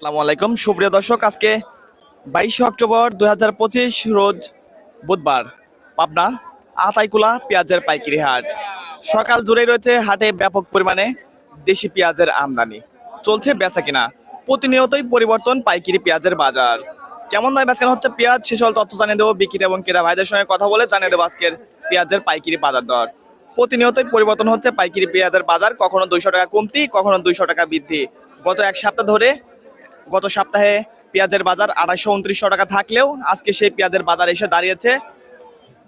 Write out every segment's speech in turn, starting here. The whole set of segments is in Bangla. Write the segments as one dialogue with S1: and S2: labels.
S1: আসসালামু আলাইকুম। সুপ্রিয় দর্শক, আজকে বাইশে অক্টোবর দুই রোজ বুধবার পাবনা আতাইকুলা পেঁয়াজের পাইকারি হাট। সকাল জুড়েই রয়েছে হাটে ব্যাপক পরিমাণে দেশি পেঁয়াজের আমদানি। চলছে বেচা কিনা। প্রতিনিয়তই পরিবর্তন পাইকারি পেঁয়াজের বাজার। কেমন দামে বেচা হচ্ছে পেঁয়াজ, সে সকল তথ্য জানিয়ে দেবো বিক্রি এবং ক্রেতা ভাইদের সঙ্গে কথা বলে জানিয়ে দেবো আজকের পেঁয়াজের পাইকারি বাজার দর। প্রতিনিয়তই পরিবর্তন হচ্ছে পাইকারি পেঁয়াজের বাজার। কখনো দুইশো টাকা কমতি, কখনো দুইশো টাকা বৃদ্ধি। গত এক সপ্তাহ ধরে গত সপ্তাহে পেঁয়াজের বাজার আড়াইশো উনত্রিশশো টাকা থাকলেও আজকে সেই পেঁয়াজের বাজার এসে দাঁড়িয়েছে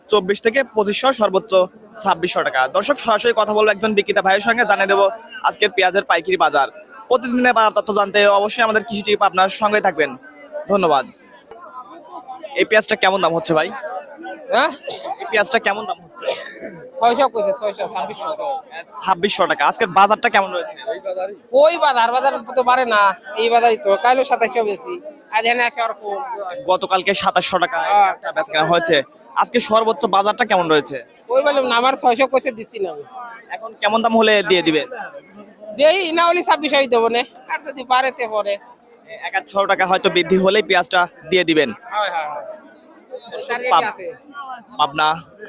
S1: চব্বিশ থেকে পঁচিশশো সর্বোচ্চ ছাব্বিশশো টাকা। দর্শক সরাসরি কথা বলব একজন বিক্রেতা ভাইয়ের সঙ্গে জানিয়ে দেবো আজকের পেঁয়াজের পাইকারি বাজার। প্রতিদিনের বাজার তথ্য জানতে অবশ্যই আমাদের কৃষি টিপ আপনার সঙ্গে থাকবেন। ধন্যবাদ। এই পেঁয়াজটা কেমন দাম হচ্ছে ভাই?
S2: হ্যাঁ?
S1: এই পেঁয়াজটা কেমন দাম হচ্ছে?
S2: ছয়শো কইছে ছয়শো ছাব্বিশশো
S1: ছাব্বিশশো টাকা। আজকের বাজারটা কেমন রয়েছে?
S2: ওই বাজার বাজার তো পারে না এই বাজারই তো। কাইলো সাতাশশো বেশি আজ এখানে একশো আর কম।
S1: গতকালকে সাতাশশো টাকা। কেনা হয়েছে। আজকে সর্বোচ্চ বাজারটা কেমন রয়েছে?
S2: ওই বললাম না আমার ছয়শো কইছে দিচ্ছি না
S1: এখন কেমন দাম হলে দিয়ে দিবে?
S2: দেই না হলে ছাব্বিশ দেবো না। আর যদি পারে।
S1: এক আধ টাকা হয়তো বৃদ্ধি হলেই পেঁয়াজটা দিয়ে দিবেন।
S2: হয় হয়
S1: পাবনা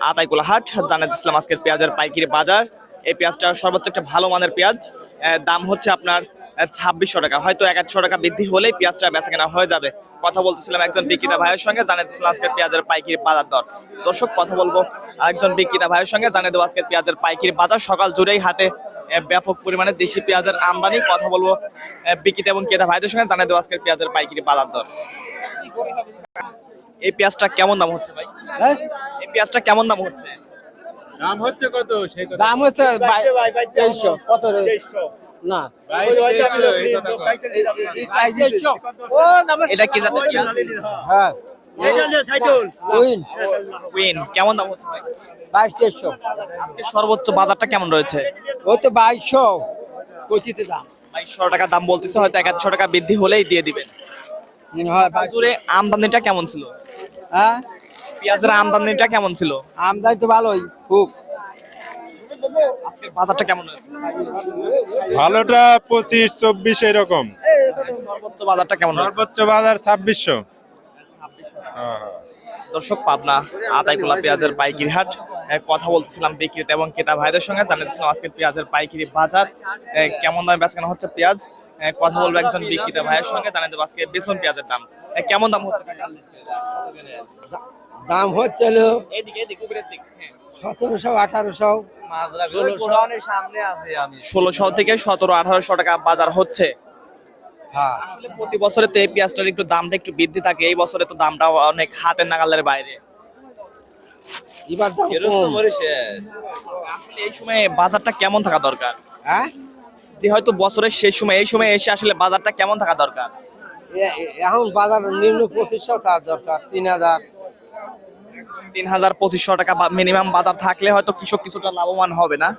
S1: আতাইকুলা হাট জানাতেছিলাম আজকের পেঁয়াজের পাইকারি বাজার। এই পেঁয়াজটা সর্বোচ্চ একটা ভালো মানের পেঁয়াজ। দাম হচ্ছে আপনার ছাব্বিশশো টাকা। হয়তো এক একশো টাকা বৃদ্ধি হলেই পেঁয়াজটা বেচা কেনা হয়ে যাবে। কথা বলতেছিলাম একজন বিক্রেতা ভাইয়ের সঙ্গে জানাতেছিলাম আজকের পেঁয়াজের পাইকারি বাজার দর। দর্শক, কথা বলব আরেকজন বিক্রেতা ভাইয়ের সঙ্গে, জানিয়ে দেবো আজকের পেঁয়াজের পাইকারি বাজার। সকাল জুড়েই হাটে ব্যাপক পরিমাণে দেশি পেঁয়াজের আমদানি। কথা বলব বিক্রেতা এবং ক্রেতা ভাইদের সঙ্গে, জানিয়ে দেবো আজকের পেঁয়াজের পাইকারি বাজার দর। এই পেঁয়াজটা কেমন দাম হচ্ছে ভাই? এই পেঁয়াজটা কেমন দাম হচ্ছে?
S3: দাম হচ্ছে কত? সেই কথা।
S2: দাম হচ্ছে তেইশশো। কত? না।
S1: এটা কি জাতের পেঁয়াজ?
S2: হ্যাঁ।
S1: কেমন দাম হচ্ছে
S2: বাইশ তেইশশো।
S1: আজকে সর্বোচ্চ বাজারটা কেমন রয়েছে?
S2: ওই তো বাইশশো। কচিতে দাম।
S1: বাইশশো টাকা দাম বলতেছে হয়তো এক একশো টাকা বৃদ্ধি হলেই দিয়ে দিবেন।
S2: হয়
S1: জুড়ে আমদানিটা কেমন ছিল?
S2: হ্যাঁ?
S1: পেঁয়াজের আমদানিটা কেমন ছিল?
S2: আমদানি তো ভালোই খুব।
S1: বাজারটা কেমন
S3: ভালোটা পঁচিশ চব্বিশ এরকম।
S1: সর্বোচ্চ বাজারটা কেমন
S3: সর্বোচ্চ বাজার ছাব্বিশশো।
S1: দর্শক পাবনা আদাইকুলা পেঁয়াজের পাইকারি হাট কথা বলছিলাম বিক্রেতা এবং ক্রেতা ভাইদের সঙ্গে জানিয়েছিলাম আজকে পেঁয়াজের পাইকিরি বাজার কেমন দামে বেচা হচ্ছে পেঁয়াজ। কথা বলব একজন বিক্রেতা ভাইয়ের সঙ্গে জানিয়ে দেবো আজকে বেসন পেঁয়াজের দাম। কেমন দাম হচ্ছে
S2: দাম
S1: দিক হ্যাঁ।
S2: সতেরোশো আঠারোশো।
S1: ষোলোশো। থেকে সতেরো আঠারোশো টাকা বাজার হচ্ছে।
S2: হ্যাঁ।
S1: প্রতি বছরে তো এই পেঁয়াজটার একটু দামটা একটু বৃদ্ধি থাকে এই বছরে তো দামটা অনেক হাতের নাগালের বাইরে।
S2: এবার দাম
S1: এই সময় বাজারটা কেমন থাকা দরকার?
S2: হ্যাঁ?
S1: যে হয়তো বছরের শেষ সময় এই সময় এসে আসলে বাজারটা কেমন থাকা দরকার?
S2: এখন বাজার নিম্ন পঁচিশশো তার দরকার তিন হাজার।
S1: তিন হাজার পঁচিশশো টাকা মিনিমাম বাজার থাকলে হয়তো কৃষক কিছুটা লাভবান হবে না।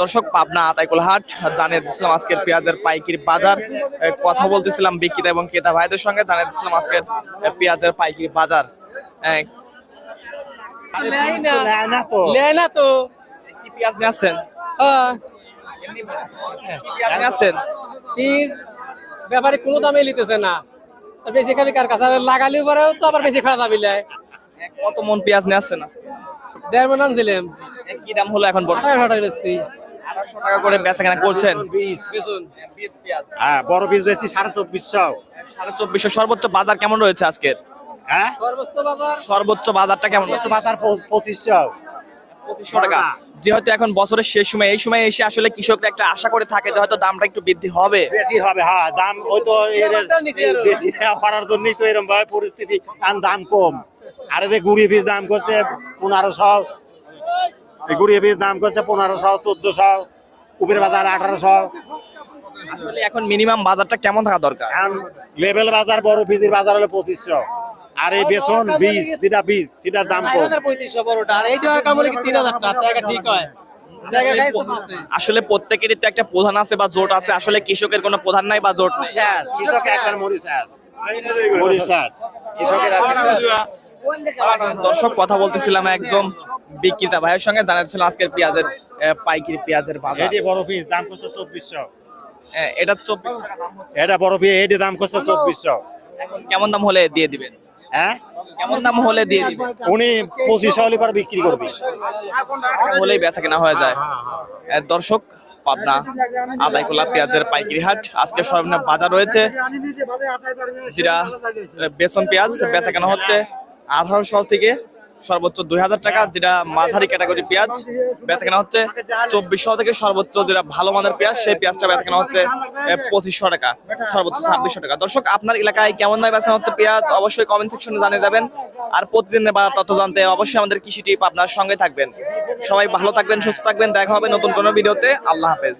S1: দর্শক পাবনা আতাইকুল হাট জানিয়ে দিচ্ছিলাম আজকের পেঁয়াজের পাইকারি বাজার। কথা বলতেছিলাম বিক্রেতা এবং ক্রেতা ভাইদের সঙ্গে জানিয়ে দিচ্ছিলাম আজকের পেঁয়াজের পাইকারি বাজার।
S2: না। তো।
S1: কি পেঁয়াজ নিয়ে আসছেন?
S2: হ্যাঁ
S1: নিয়ে
S2: পিস ব্যাপারে কোনো দামে লিতেছে না। বেশি খাবি কার কাছে? লাগালি পরেও তো আবার বেশি খাওয়া যাবি লাই
S1: কত মন পেঁয়াজ নিয়ে আসছেন?
S2: দেড় মন আনছিলাম।
S1: কি দাম হলো এখন?
S2: আঠারো হাজার বেশি
S1: আঠারোশো টাকা করে বেচা কেনা করছেন? বীজ পেঁয়াজ।
S4: হ্যাঁ বড় পিস বেশি সাড়ে চব্বিশশো।
S1: সাড়ে চব্বিশশো। সর্বোচ্চ বাজার কেমন রয়েছে আজকের?
S4: হ্যাঁ?
S2: সর্বোচ্চ বাজার?
S1: সর্বোচ্চ বাজারটা কেমন রয়েছে?
S4: বাজার পঁচিশশো।
S1: পঁচিশশো টাকা। যেহেতু এখন বছরের শেষ সময় এই সময় এসে আসলে কৃষকরা একটা আশা করে থাকে যে হয়তো দামটা একটু বৃদ্ধি হবে।
S4: বেশি হবে হ্যাঁ দাম ওই তো এর
S2: দামটা নিচে আরও।
S4: বেশি করার জন্যই তো এরকম ভাবে পরিস্থিতি আর দাম কম। আর এই গুড়ি বীজ দাম করছে পনেরোশো এই গুড়ি বীজ দাম করছে পনেরোশো চোদ্দশো উপরের বাজার আঠারোশো।
S1: আসলে এখন মিনিমাম বাজারটা কেমন থাকা দরকার?
S4: লেভেল বাজার বড় বীজের বাজার হলো পঁচিশশো। আর এই বেসন বীজ যেটা বীজ সেটার দাম কম।
S2: পঁয়ত্রিশশো বড়টা আর এইটা কামড়ে কি তিন হাজার টাকা? জায়গা ঠিক হয়।
S1: আসলে প্রত্যেকেরই তো একটা প্রধান আছে বা জোট আছে আসলে কৃষকের কোনো প্রধান নাই বা জোট নেই।
S4: কৃষক একবার মরি শেষ মরি শেষ কৃষকের আর
S1: দর্শক কথা বলতেছিলাম একদম বিক্রেতা ভাইয়ের সঙ্গে জানাচ্ছিলাম আজকের পেঁয়াজের পাইকারি পেঁয়াজের বাজার।
S4: এটি বড় পিস দাম করছে চব্বিশশো।
S1: এ, এটা চব্বিশ।
S4: এটা বড় বিয়ে এটি দাম করছে চব্বিশশো।
S1: কেমন দাম হলে দিয়ে দিবেন?
S4: হ্যাঁ?
S1: কেমন দাম হলে দিয়ে দিবে?
S4: উনি পঁচিশ হলে পরে বিক্রি করবে।
S1: হলেই বেচা কেনা হয়ে যায়। দর্শক পাবনা আদাইকোলা পেঁয়াজের পাইকারি হাট। আজকে সর্বনিম্ন বাজার রয়েছে। জিরা বেসন পেঁয়াজ বেচা কেনা হচ্ছে। আঠারোশো থেকে সর্বোচ্চ দুই হাজার টাকা, যেটা মাঝারি ক্যাটাগরি পেঁয়াজ। বেচা কেনা হচ্ছে চব্বিশশো থেকে সর্বোচ্চ যেটা ভালো মানের পেঁয়াজ, সেই পেঁয়াজটা বেচা কেনা হচ্ছে পঁচিশশো টাকা, সর্বোচ্চ ছাব্বিশশো টাকা। দর্শক, আপনার এলাকায় কেমন দামে বেচা হচ্ছে পেঁয়াজ, অবশ্যই কমেন্ট সেকশনে জানিয়ে দেবেন। আর প্রতিদিনের বা তথ্য জানতে অবশ্যই আমাদের কৃষি টিপ আপনার সঙ্গে থাকবেন। সবাই ভালো থাকবেন, সুস্থ থাকবেন, দেখা হবে নতুন কোনো ভিডিওতে। আল্লাহ হাফেজ।